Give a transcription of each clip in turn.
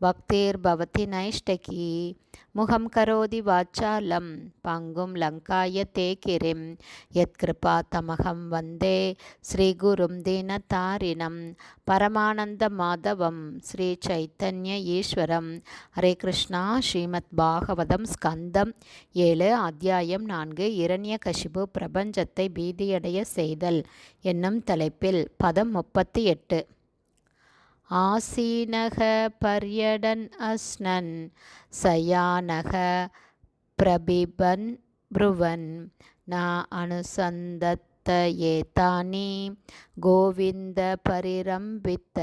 பக்திர்பவதி நைஷ்டகி முகம் கரோதி வாச்சாலம் பங்கும் லங்காய தேகிரிம் கிரிம் யத்கிருபா தமகம் வந்தே ஸ்ரீகுரும் தீனதாரிணம் பரமானந்த மாதவம் ஸ்ரீ சைத்தன்ய ஈஸ்வரம் ஹரே கிருஷ்ணா ஸ்ரீமத் பாகவதம் ஸ்கந்தம் ஏழு அத்தியாயம் நான்கு இரண்ய கசிபு பிரபஞ்சத்தை பீதியடைய செய்தல் என்னும் தலைப்பில் பதம் முப்பத்தி எட்டு. ஆசீனக பர்யடன் அஸ்னன் சயானக பிரபிபன் ப்ருவன். ந அனுசந்தத்த ஏதானி கோவிந்த பரிரம்பித்த.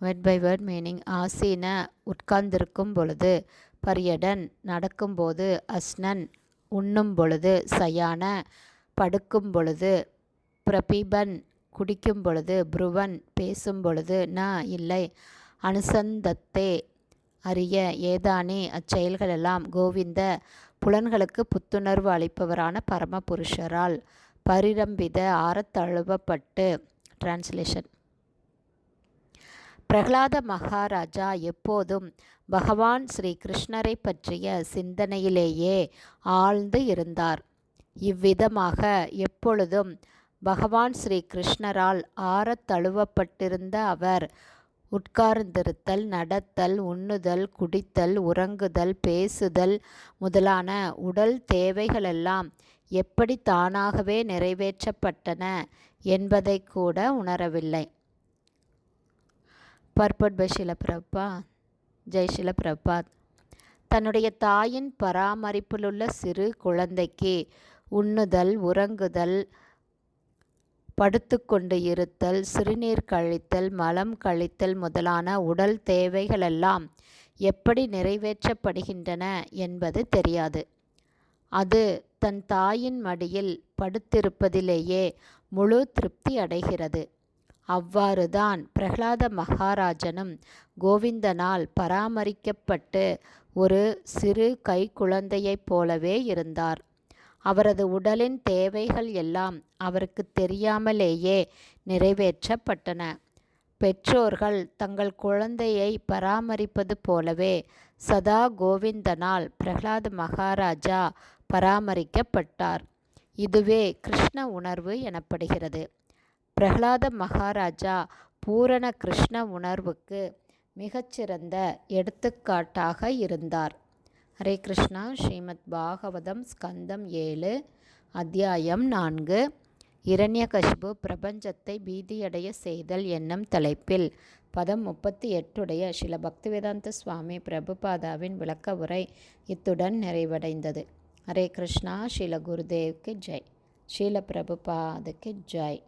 வேர்ட் பை வேர்ட் மீனிங் ஆசீன உட்கார்ந்திருக்கும் பொழுது பரியடன் நடக்கும்போது அஸ்னன் உண்ணும் பொழுது சயான படுக்கும் பொழுது பிரபிபன் குடிக்கும் பொழுது புருவன் பேசும் பொழுது ந இல்லை அனுசந்தத்தே அறிய ஏதானே அச்செயல்களெல்லாம் கோவிந்த புலன்களுக்கு புத்துணர்வு அளிப்பவரான பரமபுருஷரால் பரிரம்பித ஆரத்தழுவப்பட்டு டிரான்ஸ்லேஷன் பிரகலாத மகாராஜா எப்போதும் பகவான் ஸ்ரீ கிருஷ்ணரை பற்றிய சிந்தனையிலேயே ஆழ்ந்து இருந்தார். இவ்விதமாக எப்பொழுதும் பகவான் ஸ்ரீ கிருஷ்ணரால் ஆறத் தழுவப்பட்டிருந்த அவர் உட்கார்ந்திருத்தல் நடத்தல் உண்ணுதல் குடித்தல் உறங்குதல் பேசுதல் முதலான உடல் தேவைகளெல்லாம் எப்படி தானாகவே நிறைவேற்றப்பட்டன என்பதை கூட உணரவில்லை. பர்பட் பை ஷிலபிரபா ஜெய் ஷிலபிரபாத் தன்னுடைய தாயின் பராமரிப்பிலுள்ள சிறு குழந்தைக்கு உண்ணுதல் உறங்குதல் படுத்துக்கொண்டு இருத்தல் சிறுநீர் கழித்தல் மலம் கழித்தல் முதலான உடல் தேவைகளெல்லாம் எப்படி நிறைவேற்றப்படுகின்றன என்பது தெரியாது. அது தன் தாயின் மடியில் படுத்திருப்பதிலேயே முழு திருப்தி அடைகிறது. அவ்வாறுதான் பிரகலாத மகாராஜனும் கோவிந்தனால் பராமரிக்கப்பட்டு ஒரு சிறு கைக்குழந்தையைப் போலவே இருந்தார். அவரது உடலின் தேவைகள் எல்லாம் அவருக்கு தெரியாமலேயே நிறைவேற்றப்பட்டன. பெற்றோர்கள் தங்கள் குழந்தையை பராமரிப்பது போலவே சதா கோவிந்தனால் பிரகலாத் மகாராஜா பராமரிக்கப்பட்டார். இதுவே கிருஷ்ண உணர்வு எனப்படுகிறது. பிரகலாத மகாராஜா பூரண கிருஷ்ண உணர்வுக்கு மிகச்சிறந்த எடுத்துக்காட்டாக இருந்தார். ஹரே கிருஷ்ணா ஸ்ரீமத் பாகவதம் ஸ்கந்தம் ஏழு அத்தியாயம் நான்கு. இரண்யகஷ்பு பிரபஞ்சத்தை பீதியடைய செய்தல் என்னும் தலைப்பில் பதம் முப்பத்தி எட்டுடைய சில பக்திவேதாந்த சுவாமி பிரபுபாதாவின் விளக்க உரை இத்துடன் நிறைவடைந்தது. ஹரே கிருஷ்ணா ஸ்ரீல குருதேவ்க்கு ஜெய். ஸ்ரீல பிரபுபாதுக்கு ஜெய்.